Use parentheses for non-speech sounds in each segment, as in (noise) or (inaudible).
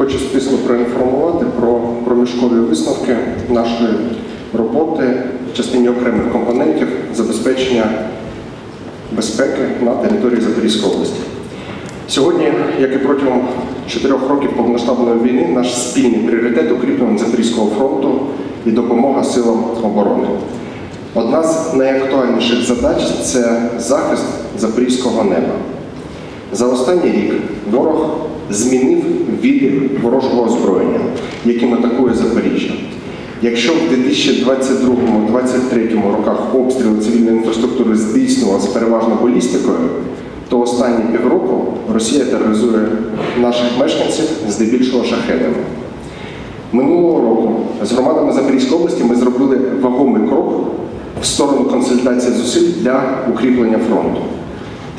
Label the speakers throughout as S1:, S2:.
S1: Хочу стисло проінформувати про проміжкові висновки нашої роботи в частині окремих компонентів забезпечення безпеки на території Запорізької області. Сьогодні, як і протягом чотирьох років повноштабної війни, наш спільний пріоритет укріплення Запорізького фронту і допомога силам оборони. Одна з найактуальніших задач це захист запорізького неба. За останній рік ворог змінив види ворожого озброєння, яким атакує Запоріжжя. Якщо в 2022-2023 роках обстріли цивільної інфраструктури здійснювалися переважно балістикою, то останні півроку Росія тероризує наших мешканців здебільшого шахедами. Минулого року з громадами Запорізької області ми зробили вагомий крок в сторону консультації зусиль для укріплення фронту.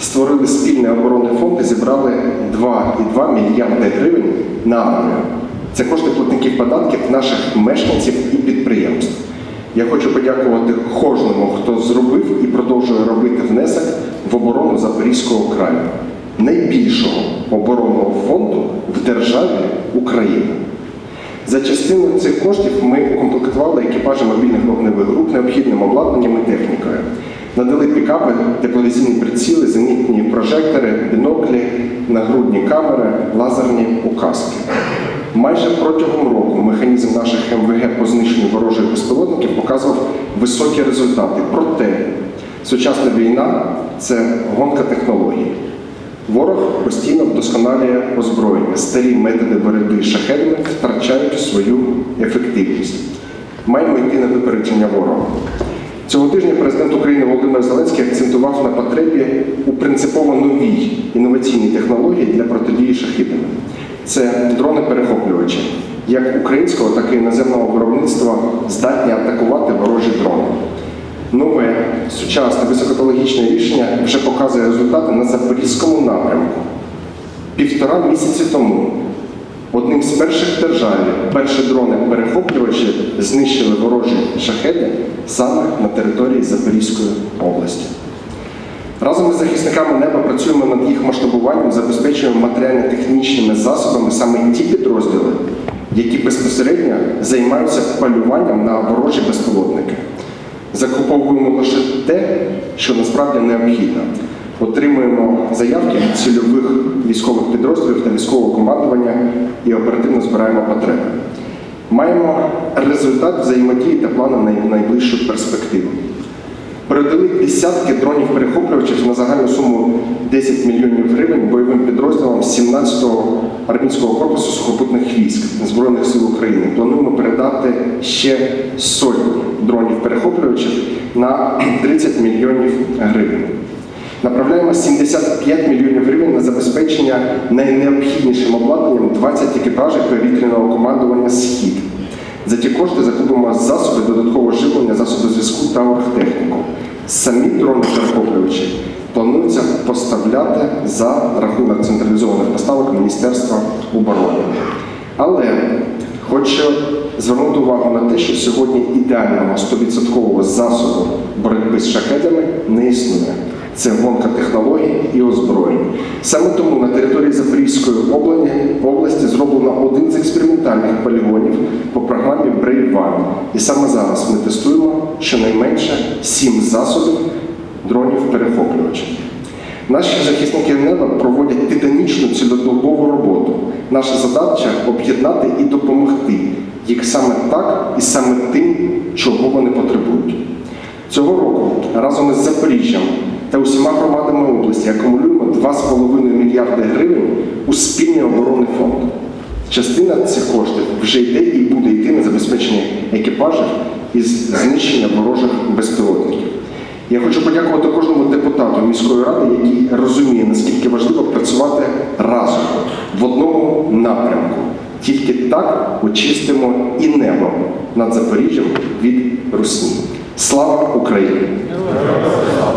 S1: Створили спільний оборонний фонд і зібрали 2,2 мільярди гривень на армію. Це кошти платників податків наших мешканців і підприємств. Я хочу подякувати кожному, хто зробив і продовжує робити внесок в оборону Запорізького краю, найбільшого оборонного фонду в державі Україна. За частиною цих коштів ми укомплектували екіпажі мобільних вогневих груп необхідним обладнанням і технікою. Надали пікапи, тепловізійні приціли, зенітні прожектори, біноклі, нагрудні камери, лазерні указки. Майже протягом року механізм наших МВГ по знищенню ворожих безпілотників показував високі результати. Проте сучасна війна це гонка технологій. Ворог постійно вдосконалює озброєння. Старі методи боротьби з шахедами втрачають свою ефективність. Маємо йти на випередження ворога. Цього тижня президент України Володимир Зеленський акцентував на потребі у принципово новій інноваційній технології для протидії шахідам. Це дрони-перехоплювачі, як українського, так і іноземного виробництва здатні атакувати ворожі дрони. Нове сучасне високотехнологічне рішення вже показує результати на запорізькому напрямку. Півтора місяці тому одним з перших в державі перші дрони-перехоплювачі знищили ворожі шахеди саме на території Запорізької області. Разом із захисниками неба працюємо над їх масштабуванням, забезпечуємо матеріально-технічними засобами саме ті підрозділи, які безпосередньо займаються полюванням на ворожі безпілотники. Закуповуємо лише те, що насправді необхідно. Отримуємо заявки цільових військових підрозділів та військового командування і оперативно збираємо потреби. Маємо результат взаємодії та плани на найближчу перспективу. Передали десятки дронів-перехоплювачів на загальну суму 10 мільйонів гривень бойовим підрозділам 17-го армійського корпусу сухопутних військ Збройних сил України. Плануємо передати ще сотні дронів-перехоплювачів на (clears throat) 30 мільйонів гривень. Направляємо 75 мільйонів гривень на забезпечення найнеобхіднішим обладнанням 20 екіпажів повітряного командування Схід. За ті кошти закупимо засоби додаткового живлення, засоби зв'язку та оргтехніку. Самі дрони перехоплювачі планується поставляти за рахунок централізованих поставок Міністерства оборони. Але хочу звернути увагу на те, що сьогодні ідеального 100% засобу боротьби з шахедами не існує. Це гонка технологій і озброєнь. Саме тому на території Запорізької області, зроблено один з експериментальних полігонів по програмі One. І саме зараз ми тестуємо щонайменше сім засобів дронів-перехоплювачів. Наші захисники неба проводять титанічну цілодобову роботу. Наша задача об'єднати і допомогти їх саме так і саме тим, чого вони потребують. Цього року разом із Запоріжжям та усіма громадами області акумулюємо 2,5 мільярди гривень у спільний оборонний фонд. Частина цих коштів вже йде і буде йти на забезпечення екіпажів із знищення ворожих безпілотників. Я хочу подякувати кожному депутату міської ради, який розуміє, наскільки важливо працювати разом в одному напрямку. Тільки так очистимо і небо над Запоріжжям від русні. Слава Україні!